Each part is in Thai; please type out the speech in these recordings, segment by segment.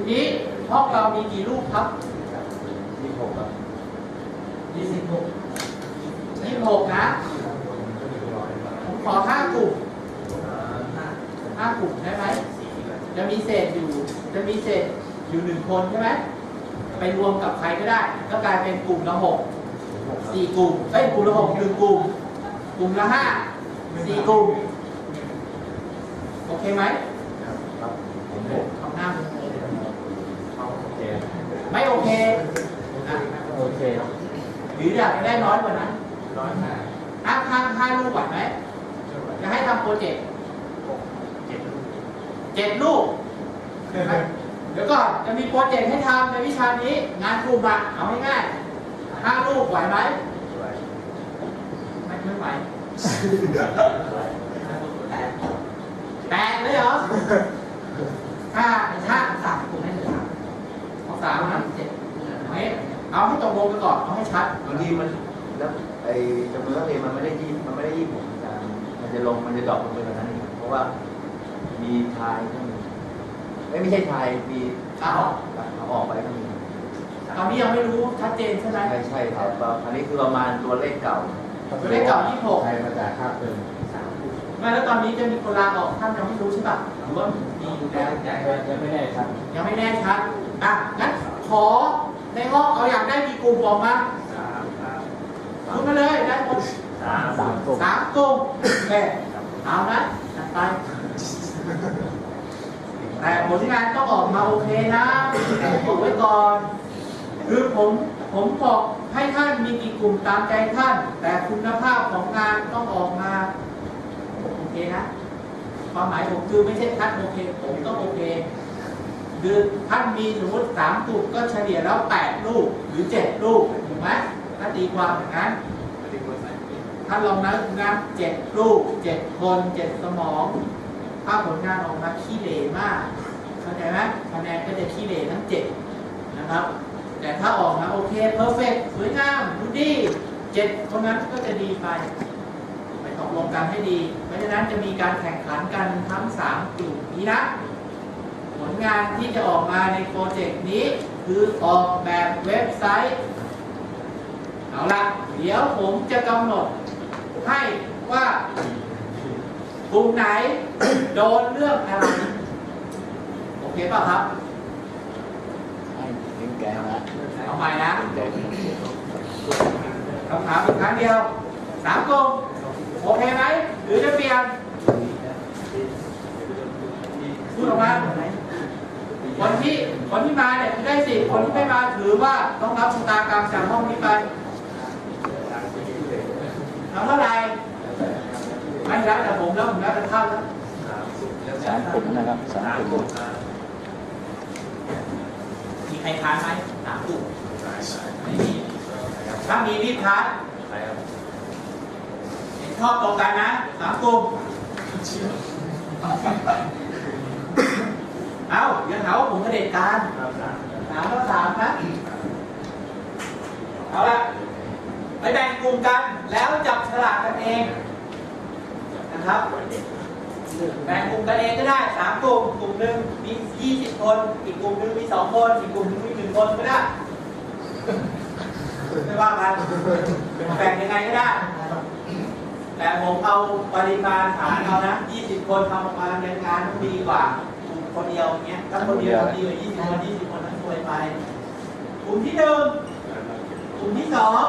ทีนี้ห้องเรามีกี่ลูกครับยี่หกครับยี่สิบหกยี่สิบหกนะ ผมขอห้ากลุ่มห้ากลุ่มได้ไหม จะมีเศษอยู่ จะมีเศษอยู่หนึ่งคนใช่ไหม ไปรวมกับใครก็ได้ ก็กลายเป็นกลุ่มละหกสี่กลุ่มเอ้ยกลุ่มละหกหนึ่งกลุ่ม กลุ่มละห้าสี่กลุ่ม โอเคไหม ครับผม ทำหน้ามึง โอเค ไม่โอะโอเค หรืออยากจะได้น้อยกว่านั้นร้อยห้าห้าห้าห้าลูกไหวไหมจะให้ทำโปรเจกต์เจ็ดเจ็ดลูกเดี๋ยวก่อนจะมีโปรเจกต์ให้ทำในวิชานี้ งานกลุ่มอะเอาง่ายๆห้าลูกไหวไหมไม่ไม่ไหวแปดเลยเหรอห้าห้าสามกลุ่มให้เหลือสามเอาสามนะเจ็ด เอาให้เอาให้ตกลงกันก่อนเอาให้ชัดบางทีมันแล้วไอ้จำนวนนักเรียนมันไม่ได้ยี่มันไม่ได้ยี่ผมอาจารย์มันจะลงมันจะดรอปลงไปแบบนั้นเองเพราะว่ามีชายก็มีไม่ไม่ใช่ชายมีเอาออกเอาออกไปก็มีตอนนี้ยังไม่รู้ชัดเจนใช่ไหมใช่ใช่ครับว่าอันนี้คือประมาณตัวเลขเก่าตัวเลขเก่ายี่สิบหกใครมาจ่ายค่าเทอมสามไม่แล้วตอนนี้จะมีคนลาออกท่านยังไม่รู้ใช่ปะหรือว่ามีอยู่แล้วยังไม่แน่ครับยังไม่แน่ชัดอะงั้นขอ ในห้องเอาอยากได้กี่กลุ่มบอกมาสามครับพูดมาเลยได้หมดสามสามกลุ่มสามกลุ่มแม่เอานะจัดไปแต่ผลงานต้องออกมาโอเคนะบอกไว้ก่อน คือผมผมบอกให้ท่านมีกี่กลุ่มตามใจท่าน แต่คุณภาพของงานต้องออกมาโอเคนะ ความหมายผมคือไม่ใช่ท่านโอเค ผมต้องโอเค คือท่านมีสมมติสามกลุ่มก็เฉลี่ยแล้วแปดลูกหรือเจ็ดลูกถูกไหมถ้าตีความอย่างนั้นท่านลองนับนับเจ็ดลูกเจ็ดคนเจ็ดสมองถ้าผลงานออกมาขี้เหร่มากเข้าใจไหมคะแนนก็จะขี้เหร่ทั้งเจ็ดนะครับ แต่ถ้าออกมาโอเคเพอร์เฟกสวยงามดูดีเจ็ดคนนั้นก็จะดีไปไปตกลงกันให้ดี เพราะฉะนั้นจะมีการแข่งขันกันทั้งสามกลุ่มนี้นะ ผลงานที่จะออกมาในโปรเจกต์นี้ คือออกแบบเว็บไซต์ เอาละเดี๋ยวผมจะกำหนดให้ว่ากลุ่มไหนโดนเรื่องอะไร โอเคป่ะครับให้ถึงแกนะเอาใหม่นะแกคำถามอีกครั้งเดียวสามกลุ่มโอเคไหมหรือจะเปลี่ยนพูดออกมา คนที่คนที่มาเนี่ยคือได้สิบคนที่ไม่มาถือว่าต้องรับชะตากรรมจากห้องนี้ไปทำเท่าไหร่ไม่แล้วแต่ผมแล้วผมแล้วแต่ท่านแล้วสามกลุ่มนะครับสามกลุ่มมีใครค้านไหมสามกลุ่มไม่มีถ้ามีรีบค้านเห็นชอบตรงกันนะสามกลุ่ม เอ้าอย่าหาว่าผมกระเด็ดการสามแล้วสามนะเอาละไปแบ่งกลุ่มกันแล้วจับฉลากกันเองนะครับแบ่งกลุ่มกันเองก็ได้สามกลุ่มกลุ่มหนึ่งมียี่สิบคน อีกกลุ่มหนึ่งมีสองคน อีกกลุ่มหนึ่งมีหนึ่งคนก็ได้ไม่ว่ากันแบ่งยังไงก็ได้ แต่ผมเอาปริมาณฐานเอานะ20คนทำออกมาเรียนงานต้องดีกว่า คนเดียวอย่างเงี้ยถ้าคนเดียวดีกว่า20คน20คนนั้นซวยไปกลุ่มที่หนึ่งกลุ่มที่สอง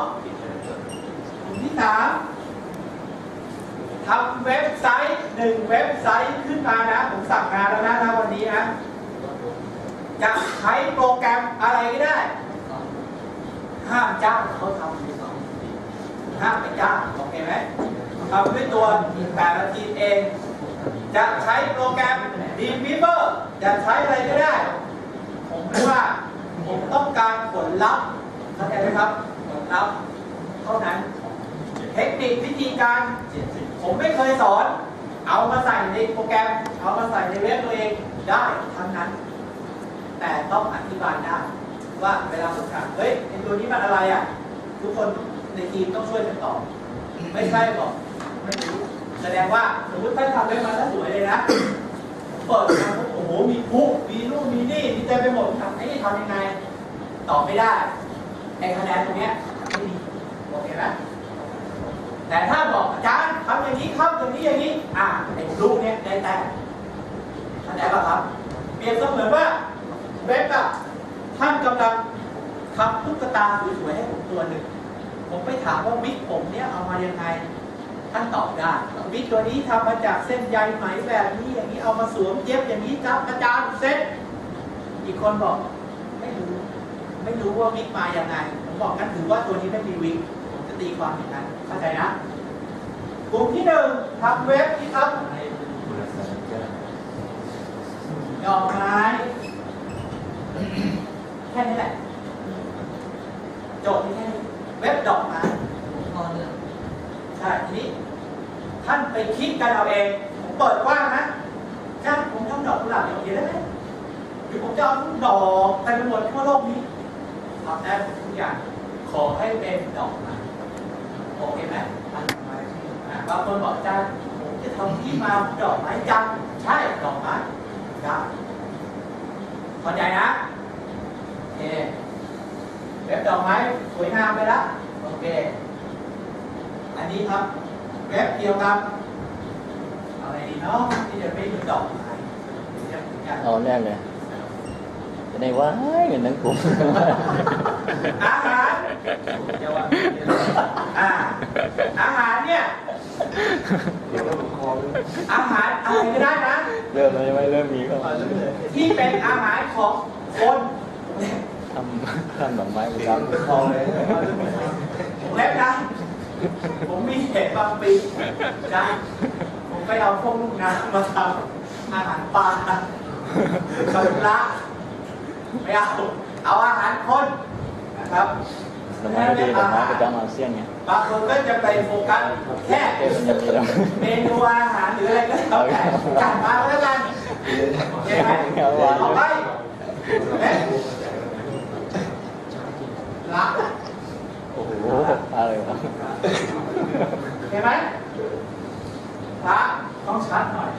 กลุ่มที่สามทำเว็บไซต์หนึ่งเว็บไซต์ขึ้นมานะผมสั่งงานแล้วนะณวันนี้นะจะใช้โปรแกรมอะไรก็ได้ ห้ามจ้างเขาทำดีกว่าห้ามไปจ้างโอเคไหมทำด้วยตัวแต่ละทีมเอง จะใช้โปรแกรม Dreamweaver จะใช้อะไรก็ได้ ผมว่าผมต้องการผลลัพธ์เข้าใจไหมครับ ผลลัพธ์เท่านั้น เทคนิควิธีการ ผมไม่เคยสอน เอามาใส่ในโปรแกรม เอามาใส่ในเว็บตัวเองได้ทั้งนั้น แต่ต้องอธิบายได้ว่าเวลาผมถามเฮ้ยไอตัวนี้มันอะไรอะ ทุกคนในทีมต้องช่วยกันตอบ ไม่ใช่บอก แสดงว่าสมมติท่านทำได้มาถ้าสวยเลยนะเปิดมาโอ้โหมีพุมีนู่นมีนี่มีเต็มไปหมดทำไอ้นี่ทำยังไงตอบไม่ได้ไอ้คะแนนตรงเนี้ยไม่มีโอเคไหมแต่ถ้าบอกอาจารย์ทำอย่างนี้ครับอย่างนี้อย่างนี้อ่าไอ้ลูกเนี้ยได้แต้มเข้าใจป่ะครับ เปรียบเสมือนว่าเว็บอะท่านกำลังทำตุ๊กตาสวยๆให้ผมตัวหนึ่งผมไปถามว่าวิกผมเนี้ยเอามายังไง ท่านตอบได้วิกตัวนี้ทำมาจากเส้นใยไหมแบบนี้อย่างนี้เอามาสวมเย็บอย่างนี้ครับอาจารย์เซ็ตอีกคนบอกไม่รู้ไม่รู้ว่าวิกมาอย่างไงผมบอกงั้นถือว่าตัวนี้ไม่มีวิกผมจะตีความอย่างนั้นเข้าใจนะกลุ่มที่หนึ่งทำเว็บที่ครับดอกไม้แค่นี้แหละโจทย์แค่นี้เว็บดอกไม้พอเรื่อง ใช่ทีนี้ท่านไปคิดกันเอาเองผมเปิดกว้างนะอาจารย์ผมทำดอกกุหลาบอย่างเดียวได้ไหมหรือผมจะเอาดอกเต็มไปหมดทั่วโลกนี้ทำได้ทุกอย่างขอให้เป็นดอกไม้โอเคไหมบางคนบอกอาจารย์ผมจะทำที่มาดอกไม้จันทร์ใช่ดอกไม้ได้เข้าใจนะโอเคเว็บดอกไม้สวยงามไปและโอเค นนี้ครับเว็บเกี่ยวกับอะไรดีเนาะที่จะไม่มีดอกไม้เรียกเหมือนกันเอาแรกเลยจะได้ว่าเงินทั้งกลุ่มอาหารเดี๋ยวว่าอ่าอาหารเนี่ยเดี๋ยวก็คอเลยอาหารอะไรก็ได้นะ เริ่มแล้วใช่ไหมเริ่มมีก็ที่เป็นอาหารของคนทำทำดอกไม้ประจำคอเลยเล็บนะ ผมมีเห็ดบางปีนะผมไปเอาพวกลูกน้ำมาทำอาหารปลาคาละไม่เอาเอาอาหารคนนะครับดอกไม้ก็ดีดอกไม้ประจำอาเซียนไงบางคนก็จะไปโฟกัสแค่เอ๊ะมันจะมีดอกเมนูอาหารหรืออะไรก็แล้วแต่จัดมาแล้วกันโอเคไหมต่อไปเอ๊ะละโอ้โหอะไรวะ เห็นไหมพระต้องชัดหน่อย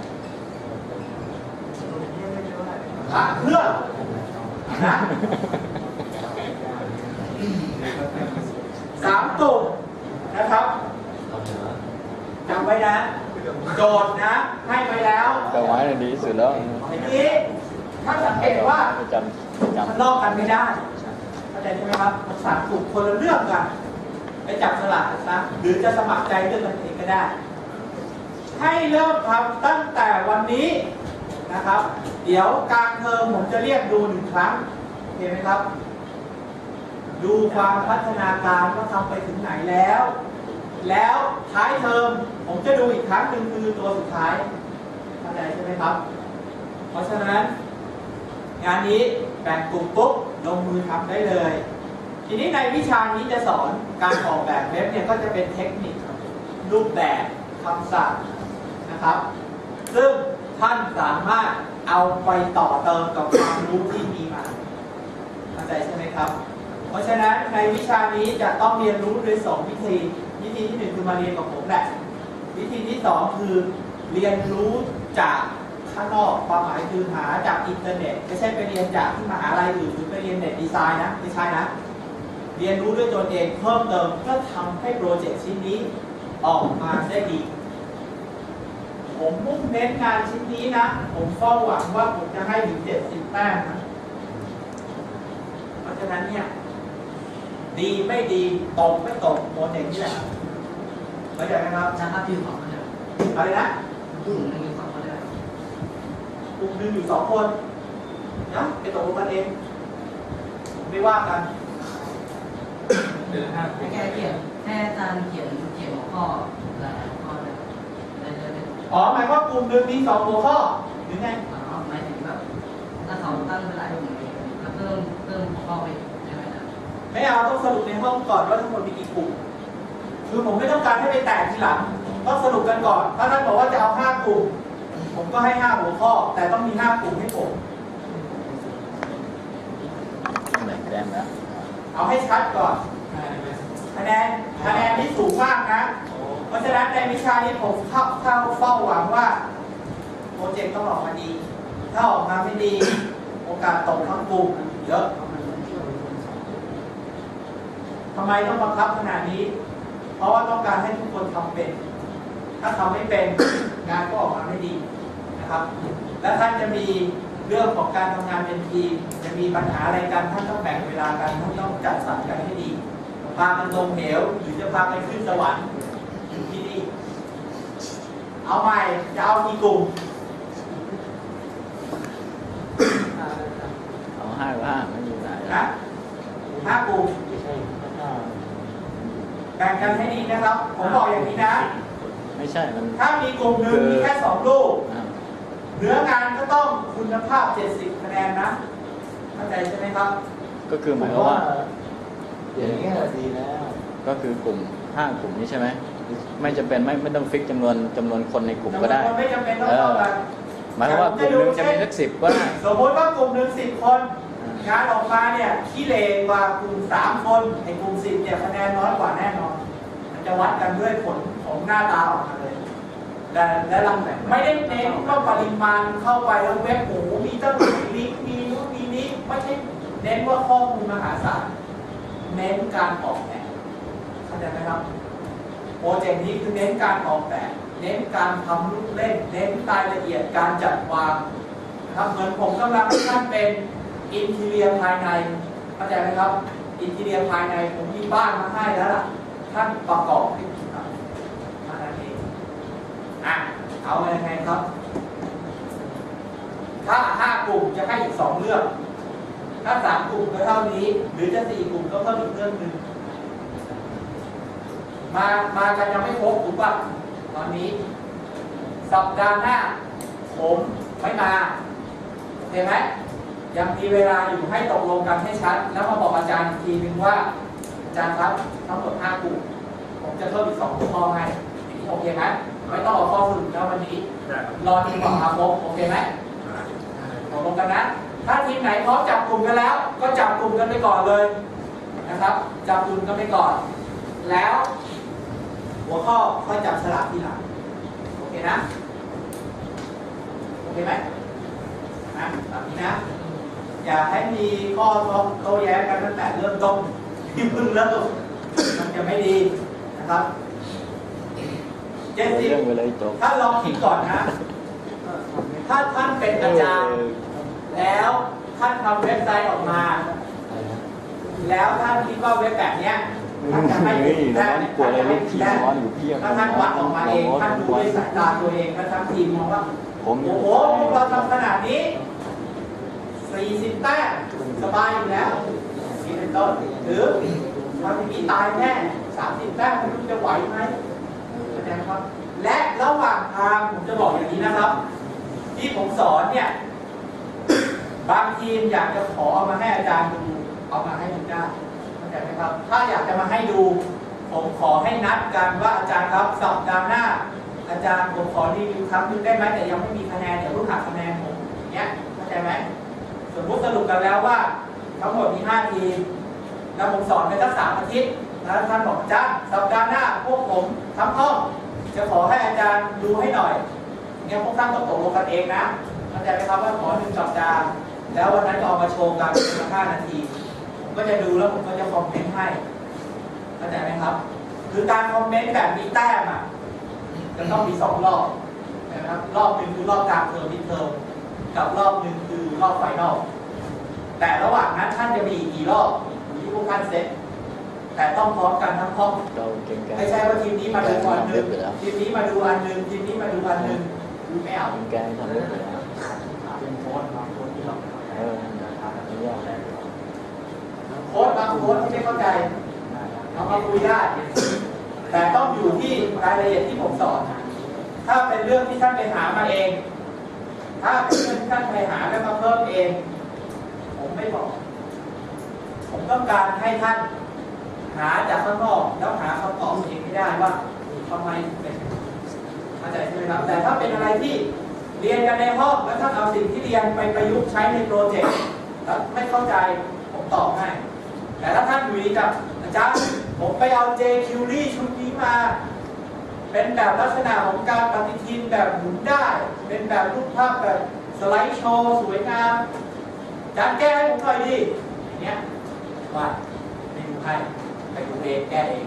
พระเครื่องนะสามตุ่มนะครับจำไว้นะ โจทย์นะ ให้ไปแล้วดอกไม้เนี่ยดีที่สุดแล้วทีนี้ถ้าสังเกตว่าประจำประจมันลอกกันไม่ได้เข้าใจใช่ไหมครับมันสามกลุ่มคนละเรื่องกันไป จับสลากซะหรือจะสมัครใจเลือกกันเองก็ได้ ให้เริ่มทำตั้งแต่วันนี้นะครับ เดี๋ยวกลางเทอมผมจะเรียกดูหนึ่งครั้งโอเคไหมครับ ดูความพัฒนาการว่าทำไปถึงไหนแล้ว แล้วท้ายเทอมผมจะดูอีกครั้งหนึ่งคือตัวสุดท้ายเข้าใจใช่ไหมครับ เพราะฉะนั้น งานนี้แบ่งกลุ่มปุ๊บลงมือทำได้เลย ทีนี้ในวิชานี้จะสอนการออกแบบเว็บเนี่ยก็จะเป็นเทคนิค รูปแบบคำสั่งนะครับ ซึ่งท่านสามารถเอาไปต่อเติมกับความรู้ที่มีมาเข้าใจใช่ไหมครับ เพราะฉะนั้นในวิชานี้จะต้องเรียนรู้โดยสองวิธี วิธีที่หนึ่งคือมาเรียนกับผมแหละ วิธีที่สองคือเรียนรู้จากข้างนอกความหมายคือหาจากอินเทอร์เน็ต ไม่ใช่ไปเรียนจากที่มหาลัยอื่นหรือไปเรียนเน็ตดีไซน์นะไม่ใช่นะ เรียนรู้ด้วยตัวเองเพิ่มเติมเพื่อทำให้โปรเจกต์ชิ้นนี้ออกมาได้ดี ผมมุ่งเน้นงานชิ้นนี้นะ ผมเฝ้าหวังว่าผมจะให้ถึง70แต้มนะเพราะฉะนั้นเนี่ย ดีไม่ดีตกไม่ตกโมเดลนี่แหละเข้าใจไหมครับอาจารย์ครับยืนของเขาเนี่ยอะไรนะกลุ่มหนึงยืนของเขาเนี่ยกลุ่มหนึ่งอยู่สองคนนะไปตกลงกันเอง ไม่ว่ากัน ให้แค่เขียนแค่อาจารย์เขียนเขียนหัวข้อหลายๆหัวข้อเลยเลยเลยเลยอ๋อหมายความว่ากลุ่มหนึ่งมีสองหัวข้อหรือไงอ๋อหมายถึงแบบถ้าเขาตั้งเป็นหลายกลุ่มเลยก็เพิ่มเพิ่มหัวข้อไปได้ไหมนะไม่เอาต้องสรุปในห้องก่อนว่าทั้งหมดมีกี่กลุ่มคือผมไม่ต้องการให้ไปแตกทีหลังต้องสรุปกันก่อนถ้าท่านบอกว่าจะเอาห้ากลุ่มผมก็ให้ห้าหัวข้อ แต่ต้องมีห้ากลุ่มให้ผมำแบ่งแต้มแล้วเอาให้ชัดก่อน คะแนนคะแนนที่สูงมากนะ เพราะฉะนั้นในวิชานี้ผมเข้าเข้าเฝ้าหวังว่าโปรเจกต์ต้องออกมาดี ถ้าออกมาไม่ดี โอกาสตกทั้งกลุ่มเยอะทำไมต้องบังคับขนาดนี้ เพราะว่าต้องการให้ทุกคนทำเป็น ถ้าทำไม่เป็นงานก็ออกมาไม่ดีนะครับ และท่านจะมีเรื่องของการทำงานเป็นทีม จะมีปัญหาอะไรกันท่านต้องแบ่งเวลากันท่านต้องจัดสรรกันให้ดี พากันลงเหวหรือจะพาไปขึ้นสวรรค์อยู่ที่นี่ เอาใหม่จะเอากี่กลุ่มเอาห้าก็ห้าไม่มีปัญหานะห้ากลุ่มไม่ใช่ถ้าแบ่งกันให้ดีนะครับ ผมบอกอย่างนี้นะ ไม่ใช่มันถ้ามีกลุ่มหนึ่งมีแค่สองลูกอ่าเนื้องานก็ต้องคุณภาพ 70 คะแนนนะเข้าใจใช่ไหมครับ ก็คือหมายความว่า อย่างนี้ยดีแล้ว ก็คือกลุ่มห้ากลุ่มนี้ใช่ไหมไม่จำเป็นไม่ไม่ต้องฟิกจำนวนจำนวนคนในกลุ่มก็ได้จำนวนคนไม่จำเป็นต้องเท่ากันหมายความว่ากลุ่มหนึ่งจะมีสักสิบก็ได้สมมติว่ากลุ่มหนึ่งสิบคนงานออกมาเนี่ยขี้เลกว่ากลุ่มสามคนไอ้กลุ่มสิบเนี่ยคะแนนน้อยกว่าแน่นอนมันจะวัดกันด้วยผลของหน้าตาออกมาเลยและและเราไม่ได้เน้นว่าปริมาณเข้าไปแล้วเว็บโอ้โหมีตั้งหลายลิงก์มีนู่นมีนี้ไม่ใช่เน้นว่าข้อมูลมหาศาล เน้นการออกแบบเข้าใจไหมครับโปรเจกต์นี้คือเน้นการออกแบบ เน้นการทำลูกเล่น เน้นรายละเอียดการจัดวางนะครับเหมือนผมกำลังท่านเป็นอินทีเรียภายในเข้าใจไหมครับ อินทีเรียภายในผมมีบ้านมาให้แล้วล่ะท่านประกอบให้ดีครับเท่านั้นเองอะเอาไงครับ ถ้าห้ากลุ่มจะให้อีกสองเรื่อง ถ้าสามกลุ่มก็เท่านี้ หรือจะสี่กลุ่มก็เพิ่มอีกเรื่องหนึ่งมามากันยังไม่ครบถูกป่ะตอนนี้ สัปดาห์หน้า ผมไม่มาโอเคไหมยังมีเวลาอยู่ให้ตกลงกันให้ชัด แล้วมาบอกอาจารย์อีกทีนึงว่าอาจารย์ครับทั้งหมดห้ากลุ่มผมจะเพิ่มอีกสองข้อให้อย่างนี้โอเคไหมไม่ต้องเอาข้อสรุปแล้ววันนี้ได้ครับรอทีมของอาครบโอเคไหมตกลงกันนะ ถ้าทีมไหนพร้อมจับกลุ่มกันแล้ว ก็จับกลุ่มกันไปก่อนเลยนะครับจับกลุ่มกันไปก่อน แล้ว หัวข้อค่อยจับฉลากทีหลังโอเคนะโอเคไหมนะแบบนี้นะ อย่าให้มีข้อโต้แย้งกันตั้งแต่เริ่มต้นที่เพิ่งเริ่มมันจะไม่ดีนะครับเจ็ดสิบเรื่องไปเลยจบท่านลองคิดก่อนนะ ถ้าท่านเป็นอาจารย์ แล้วท่านทำเว็บไซต์ออกมา แล้วท่านคิดว่าเว็บแบบเนี้ยท่านจะให้เฮ้ยได้ร้อนกลัวอะไรลูกทีมร้อนอยู่เพียงถ้าท่านวัดออกมาเองท่านดูด้วยสายตาตัวเองแล้วท่านทีมมองว่าผมโอ้โหพวกเราทำขนาดนี้40แต้มสบายอยู่แล้วนี่เป็นต้นหรือวันนี้ตายแน่30แต้มไม่รู้จะไหวไหมเข้าใจไหมครับ และระหว่างทางผมจะบอกอย่างนี้นะครับ ที่ผมสอนเนี่ย บางทีมอยากจะขอเอามาให้อาจารย์ดูเอามาให้ดูได้เข้าใจไหมครับ ถ้าอยากจะมาให้ดู ผมขอให้นัดกันว่าอาจารย์ครับสัปดาห์หน้า อาจารย์ผมขอรีวิวครั้งหนึงได้ไหมแต่ยังไม่มีคะแนนเดี๋ยวต้องหักคะแนนผมอย่างเงี้ยเข้าใจไหมสมมติสรุปกันแล้วว่า ทั้งหมดมี5ทีมแล้วผมสอนไปสักสามอาทิตย์แล้วท่านบอกอาจารย์สัปดาห์หน้าพวกผมทั้งห้องจะขอให้อาจารย์ดูให้หน่อยเนี่ยพวกท่านต้องตกลงกันเองนะเข้าใจไหมครับว่าขอหนึ่งสัปดาห์ แล้ววันนั้นก็เอามาโชว์กันเป็นห้านาทีผมก็จะดูแล้วผมก็จะคอมเมนต์ให้เข้าใจไหมครับ คือการคอมเมนต์แบบมีแต้มอะจะต้องมีสองรอบนะครับ รอบหนึ่งคือรอบกลางเทอมมิดเทอมกับรอบหนึ่งคือรอบไฟนอลแต่ระหว่างนั้นท่านจะมีอีกกี่รอบอยู่ที่พวกท่านเซ็ตแต่ต้องพร้อมกันทั้งห้องเราเก่งกันไม่ใช่ว่าทีมนี้มาดูอันหนึ่งเว็บอยู่แล้วทีมนี้มาดูอันหนึ่งทีมนี้มาดูอันหนึ่งไม่เอา เก่งกันทำเรื่องไปแล้ว เป็นโค้ดบางคนที่เรา เออไม่ยาก โค้ดบางโค้ดที่ไม่เข้าใจเอามาคุยได้แต่ต้องอยู่ที่รายละเอียดที่ผมสอน ถ้าเป็นเรื่องที่ท่านไปหามาเอง ถ้าเป็นเรื่องที่ท่านไปหาแล้วมาเพิ่มเอง ผมไม่บอก ผมต้องการให้ท่านหาจากข้างนอกแล้วหาคำตอบเองให้ได้ว่าทำไมเป็นอางนั้นเข้าใจใช่ไหมครับ แต่ถ้าเป็นอะไรที่เรียนกันในห้องแล้วท่านเอาสิ่งที่เรียนไปประยุกต์ใช้ในโปรเจกต์แล้วไม่เข้าใจผมตอบให้ แต่ถ้าท่านอยู่ดีกับอาจารย์ผมไปเอา JQ รี่ชุดนี้มา เป็นแบบลักษณะของการปฏิทินแบบหมุนได้ เป็นแบบรูปภาพแบบสไลด์โชว์สวยงามอาจารย์แก้ให้ผมหน่อยดิอย่างเงี้ยว่าไม่ดูให้ไปดูเองแก้เอง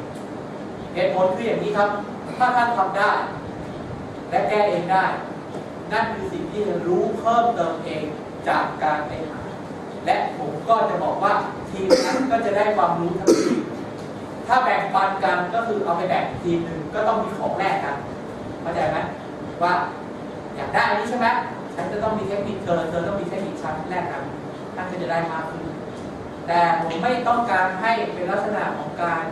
เหตุผลคืออย่างนี้ครับ ถ้าท่านทำได้ และแก้เองได้ นั่นคือสิ่งที่จะรู้เพิ่มเติมเองจากการไปหา และผมก็จะบอกว่าทีมนั้นก็จะได้ความรู้ทั้งทีมถ้าแบ่งปันกันก็คือเอาไปแบ่งทีมหนึ่งก็ต้องมีของแลกกันเข้าใจไหมว่าอยากได้อันนี้ใช่ไหมฉันจะต้องมีเทคนิคเธอเธอต้องมีเทคนิคฉันแลกกันท่านก็จะได้มากขึ้นแต่ผมไม่ต้องการให้เป็นลักษณะของการ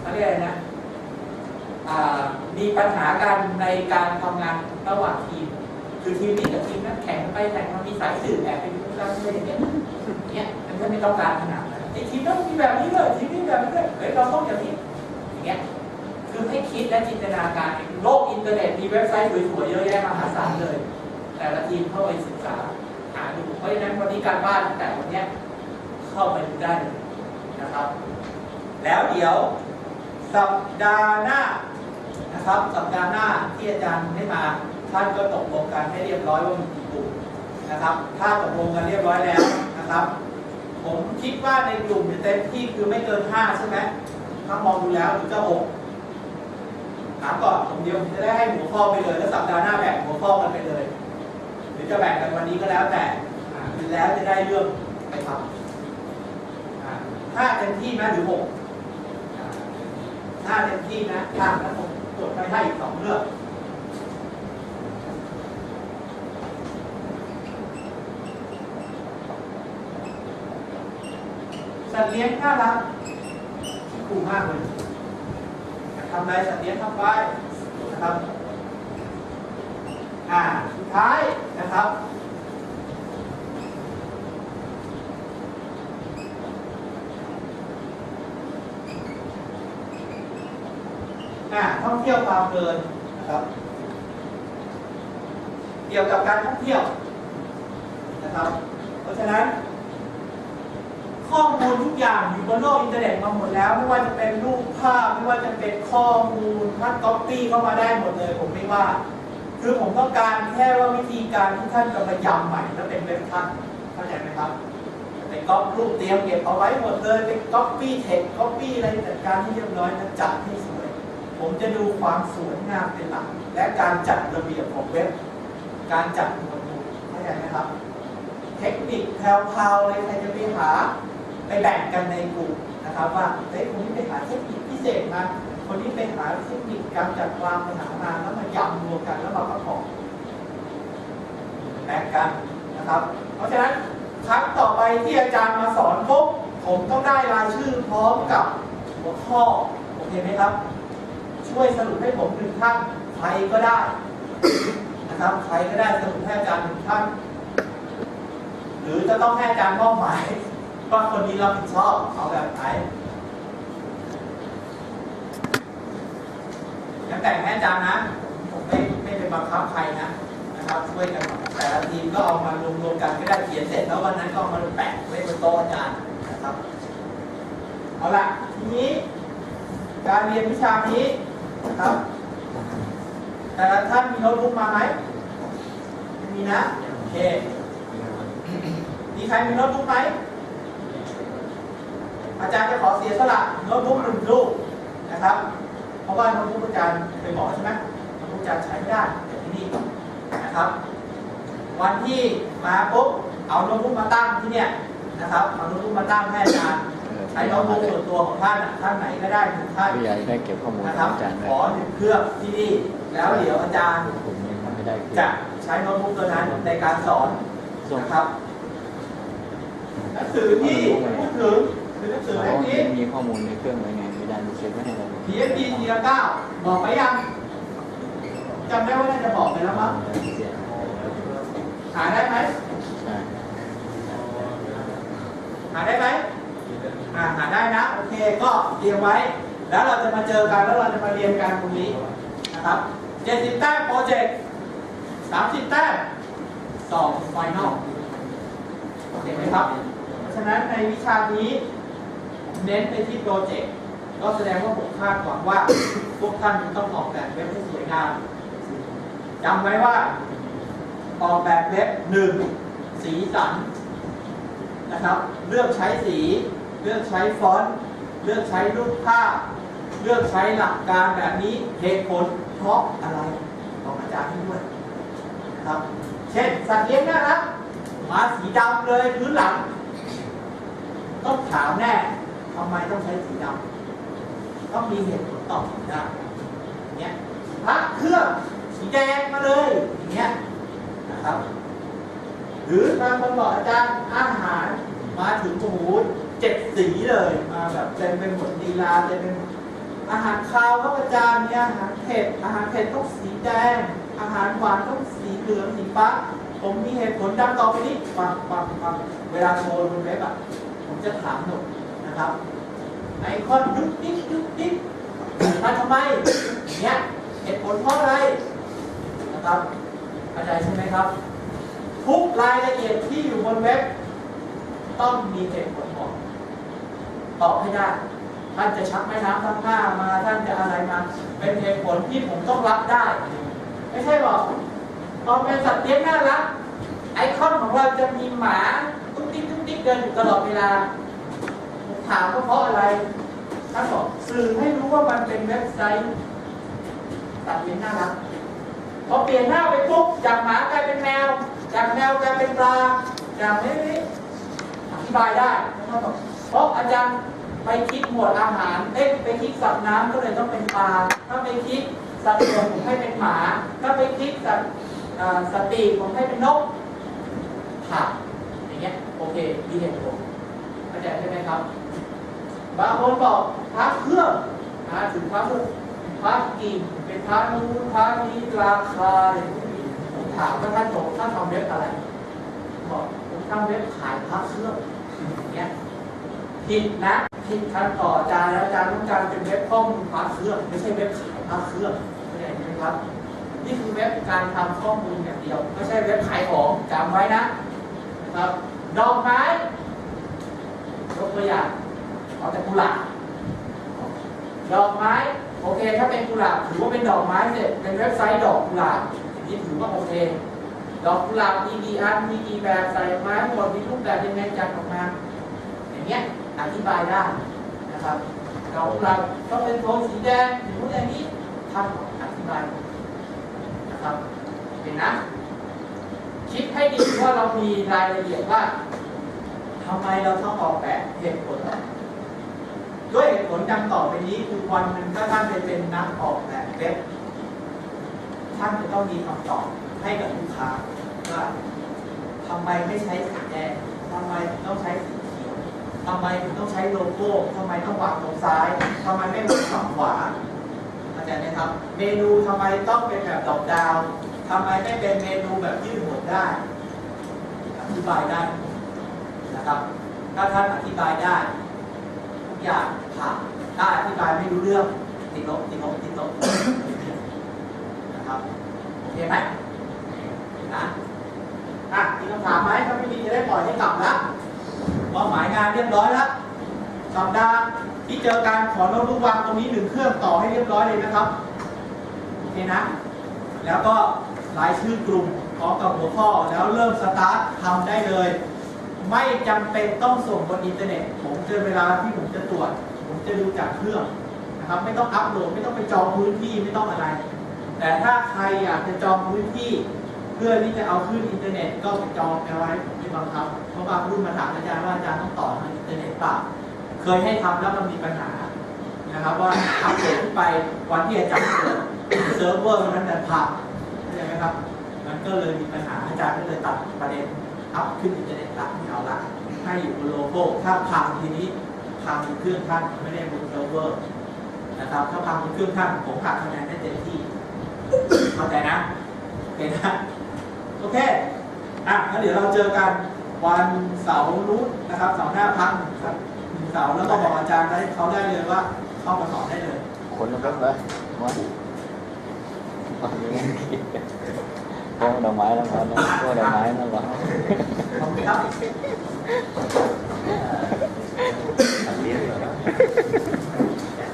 เขาเรียกอะไรนะมีปัญหากันในการทำงานระหว่างทีม คือทีมนี้กับทีมนั้นแข่งไปแข่งกันมีสายสื่อแอบไปดูกันอะไรอย่างเงี้ย เนี่ยมันก็ไม่ต้องการขนาดนั้นไอ้ทีมนั้นมีแบบนี้เลยทีมนี้แบบนี้เลยเฮ้ยเราต้องอย่างนี้อย่างเงี้ยคือให้คิดและจินตนาการโลกอินเทอร์เน็ตมีเว็บไซต์สวยๆเยอะแยะมหาศาลเลย แต่ละทีมเข้าไปศึกษาหาดูเพราะฉะนั้นวันนี้การบ้านแต่วันเนี้ยเข้าไปดูได้เลยนะครับ แล้วเดี๋ยวสัปดาห์หน้านะครับสัปดาห์หน้าที่อาจารย์ได้มาท่านก็ตกลงกันให้เรียบร้อยว่ามีกี่กลุ่มนะครับ ถ้าตกลงกันเรียบร้อยแล้ว นะครับ ผมคิดว่าในกลุ่มเต็มที่คือไม่เกินห้าใช่ไหมถ้ามองดูแล้วหรือจะหกถามก่อนผมเดียวผมจะได้ให้หัวข้อไปเลย แล้วสัปดาห์หน้าแบ่งหัวข้อกันไปเลย หรือจะแบ่งกันวันนี้ก็แล้วแต่แล้วจะได้เรื่องไปทำอ่าถ้าเต็มที่นะหรือหกถ้าเต็มที่นะถ้าแล้วผมจดไปให้อีกสองเรื่อง สัตว์เลี้ยงน่ารักที่คูมากเลยอยากทำอะไรสัตว์เลี้ยงทำไปนะครับอ่าสุดท้ายนะครับอ่าท่องเที่ยวความเพลินนะครับ เกี่ยวกับการท่องเที่ยวนะครับ เพราะฉะนั้น ข้อมูลทุกอย่างอยู่บนโลกอินเทอร์เน็ตมาหมดแล้ว ไม่ว่าจะเป็นรูปภาพ ไม่ว่าจะเป็นข้อมูลท่านก๊อปปี้เข้ามาได้หมดเลย ผมไม่ว่า คือผมต้องการแค่ว่าวิธีการที่ท่านจะมายำใหม่แล้วเป็นเว็บท่านเข้าใจไหมครับไปก๊อปรูปเตรียมเก็บเอาไว้หมดเลยไปก๊อปปี้เทคก๊อปปี้อะไรจัดการที่เรียบร้อยแล้วจัดให้สวย ผมจะดูความสวยงามเป็นหลักและการจัดระเบียบของเว็บ การจัดหมวดหมู่เข้าใจไหมครับ เทคนิคแพรวๆอะไรใครจะไปหา ไปแบ่งกันในกลุ่มนะครับว่าเฮ้ยคนนี้ไปหาเทคนิคพิเศษมาคนนี้ไปหาเทคนิคการจัดวางไปหามาแล้วมายำรวมกันแล้วมาประกอบแบ่งกันนะครับ เพราะฉะนั้นครั้งต่อไปที่อาจารย์มาสอนปุ๊บผมต้องได้รายชื่อพร้อมกับหัวข้อโอเคไหมครับ ช่วยสรุปให้ผมหนึ่งท่านใครก็ได้นะครับใครก็ได้สรุปให้อาจารย์หนึ่งท่านหรือจะต้องให้อาจารย์มอบหมาย ว่าคนนี้รับผิดชอบเอาแบบไหนงั้นแต่งให้อาจารย์นะ ผมไม่ไม่ไปบังคับใครนะนะครับช่วยกันแต่ละทีมก็เอามารวมๆกันก็ได้เขียนเสร็จแล้ววันนั้นก็เอามาแปะไว้บนโต๊ะอาจารย์นะครับเอาละทีนี้การเรียนวิชานี้นะครับ แต่ละท่านมีโน้ตบุ๊กมาไหมมีนะโอเคมีใครมีโน้ตบุ๊กไหม อาจารย์จะขอเสียสละโน้ตบุ๊กหนึ่งลูกนะครับ เพราะว่าโน้ตบุ๊กอาจารย์เคยบอกใช่ไหมโน้ตบุ๊กอาจารย์ใช้ไม่ได้แต่ที่นี่นะครับ วันที่มาปุ๊บเอาโน้ตบุ๊กมาตั้งที่เนี่ยนะครับเอาโน้ตบุ๊กมาตั้งให้อาจารย์ใช้โน้ตบุ๊กส่วนตัวของท่านน่ะท่านไหนก็ได้หนึ่งท่านผู้ใหญ่ได้เก็บข้อมูลนะขคอรังบอาจารย์ขไว้อหนึ่งเครื่องที่นี่แล้วเดี๋ยวอาจารย์ผมยังไม่ได้คือจะใช้โน้ตบุ๊กตัวนั้นในการสอนส่งนะครับหนังสือที่พูดถึงคือหนังสือ เขาเล่มนี้มีข้อมูลในเครื่องไว้ไงอาจารเช็คไว้ให้เรา PFP ทีละเก้าบอกไปยังจำได้ว่าน่าจะบอกไปแล้วมั้งหาได้ไหมหาได้ไหมอ่าหาได้นะ โอเคก็เตรียมไว้ แล้วเราจะมาเจอกันแล้วเราจะมาเรียนกันตรงนี้นะครับ70แต้มโปรเจกต์30แต้มสอบไฟนอลเห็นไหมครับ เพราะฉะนั้นในวิชานี้ เน้นไปที่โปรเจกต์ก็แสดงว่าผมคาดหวังว่า พวกท่านต้องออกแบบเว็บให้สวยงามจำไว้ว่าออกแบบเว็บหนึ่งสีสันนะครับ เลือกใช้สี เลือกใช้ฟอนต์เลือกใช้รูปภาพ เลือกใช้หลักการแบบนี้เหตุผลเพราะอะไรบอกอาจารย์ให้ด้วยนะครับ เช่นสัตว์เลี้ยงน่ารักมาสีดำเลยพื้นหลัง ต้องถามแน่ ทำไมต้องใช้สีดำต้องมีเหตุผลตอบได้อย่างเงี้ยพระเครื่องสีแดงมาเลยอย่างเงี้ยนะครับ หรือบางคนบอกอาจารย์อาหารมาถึงโอ้โหเจ็ดสีเลยมาแบบเต็มไปหมดลีลาเต็มไปหมดอาหารคาวครับอาจารย์เนี่ยอาหารเผ็ดอาหารเผ็ดต้องสีแดง อาหารหวานต้องสีเหลืองสีฟ้าผมมีเหตุผลดังต่อไปนี้ฟังฟังฟังเวลาโชว์บนเว็บอะผมจะถามหนุ่ นะครับ ไอคอนยุกดิ๊กยุกดิ๊กมาทำไมเนี้ยเหตุผลเพราะอะไรนะครับเข้าใจใช่ไหมครับ ทุกรายละเอียดที่อยู่บนเว็บ ต้องมีเหตุผลบอกตอบให้ได้ ท่านจะชักแม่น้ำทั้งห้ามาท่านจะอะไรมา เป็นเหตุผลที่ผมต้องรับได้ ไม่ใช่บอกตอนเป็นสัตว์เลี้ยงน่ารักไอคอนของเราจะมีหมาตุ๊กติ๊กตุ๊กติ๊กเดินอยู่ตลอดเวลา ถามว่าเพราะอะไรท่านบอกสื่อให้รู้ว่ามันเป็นเว็บไซต์สัตว์เลี้ยงน่ารักพอเปลี่ยนหน้าไปปุ๊บจากหมากลายเป็นแมว จากแมวกลายเป็นปลาจากนี้อธิบายได้นะครับอกเพราะอาจารย์ไปคิดหมวดอาหารเอ๊ะไปคิดสัตว์น้ำก็เลยต้องเป็นปลา ถ้าไปคิดสัตว์บกผมให้เป็นหมา ถ้าไปคิดสัตว์อ่าสัตว์ปีผมให้เป็นนกค่ะอย่างเงี้ยโอเคมีเหตุผลเข้าใจใช่ไหมครับ บางคนบอกพระเครื่องนะถึงพระเครื่องพระกิ่งเป็นพระนู้นพระนี้ราคาอะไรพวกนี้ผมถามว่าท่านจบท่านทำเว็บอะไรบอกผมทำเว็บขายพระเครื่องอย่างเงี้ยผิดนะผิดขั้นต่ออาจารย์แล้วอาจารย์ต้องการเป็นเว็บข้อมูลพระเครื่องไม่ใช่เว็บขายพระเครื่องเข้าใจไหมครับ นี่คือเว็บการทำข้อมูลอย่างเดียว ไม่ใช่เว็บขายของจำไว้นะนะครับดอกไม้ ยกตัวอย่างเอาแต่กุหลาบดอกไม้โอเค ถ้าเป็นกุหลาบถือว่าเป็นดอกไม้เสร็จเป็นเว็บไซต์ดอกกุหลาบอย่างนี้ถือว่าโอเค ดอกกุหลาบมีกี่อันมีกี่แบบใส่ไม้หมดมีรูปแบบยังไงจัดออกมาอย่างเงี้ยอธิบายได้นะครับดอกกุหลาบต้องเป็นโทนสีแดงหรืออย่างนี้ท่านอธิบายนะครับเห็นนะคิดให้ดีว่าเรามีรายละเอียดว่า ทำไมเราต้องออกแบบเหตุผล ด้วยเหตุผลดังต่อไปนี้คือวันหนึ่งถ้าท่านไปเป็นนักออกแบบเว็บท่านจะต้องมีคำตอบให้กับลูกค้าว่าทำไมไม่ใช้สีแดงทำไมต้องใช้สีเขียวทำไมถึงต้องใช้โลโก้ทำไมต้องวางตรงซ้ายทำไมไม่วางฝั่งขวาเข้าใจไหมครับ เมนูทำไมต้องเป็นแบบดอกดาวทำไมไม่เป็นเมนูแบบยืดหดได้อธิบายได้ นะครับถ้าท่านอธิบายได้ทุกอย่างผ่านถ้าอธิบายไม่รู้เรื่องติดลบติดลบติดลบนะครับโอเคไหมนะอะมีคำถามไหมถ้าไม่มีจะได้ปล่อยให้กลับละมอบหมายงานเรียบร้อยแล้วสัปดาห์ที่เจอการขอโน้ตบุ๊กวางตรงนี้หนึ่งเครื่องต่อให้เรียบร้อยเลยนะครับโอเคนะ แล้วก็รายชื่อกลุ่มพร้อมกับหัวข้อแล้วเริ่มสตาร์ททำได้เลย ไม่จำเป็นต้องส่งบนอินเทอร์เน็ต ผมเจอเวลาที่ผมจะตรวจ ผมจะดูจากเครื่องนะครับ ไม่ต้องอัปโหลด ไม่ต้องไปจองพื้นที่ไม่ต้องอะไร แต่ถ้าใครอยากจะจองพื้นที่ เพื่อที่จะเอาขึ้นอินเทอร์เน็ต ก็ไปจองเอาไว้ผมไม่บังคับ เพราะบางรุ่นมาถามอาจารย์ว่าอาจารย์ต้องต่อทางอินเทอร์เน็ตเปล่าเคยให้ทำแล้วมันมีปัญหานะครับว่าอัปโหลดขึ้นไปวันที่อาจารย์เปิดเซิร์ฟเวอร์มันดันพังเข้าใจไหมครับ มันก็เลยมีปัญหาอาจารย์ก็เลยตัดประเด็น อัพขึ้นอินเทอร์เน็ตละไม่เอาละให้อยู่บนโลโก้ถ้าพังทีนี้พังเครื่องท่านไม่ได้บนเซิร์ฟเวอร์นะครับถ้าพังบนเครื่องท่านผมหักคะแนนได้เต็มที่เข้าใจนะโอเคนะโอเคอะงั้นเดี๋ยวเราเจอกันวันเสาร์นู้นนะครับเสาร์หน้าพักครับเสาร์แล้วก็บอกอาจารย์ได้เขาได้เลยว่าเข้ามาสอนได้เลยคนละแบบเลยมาพวงดอกไม้แล้วมา พวงดอกไม้นั่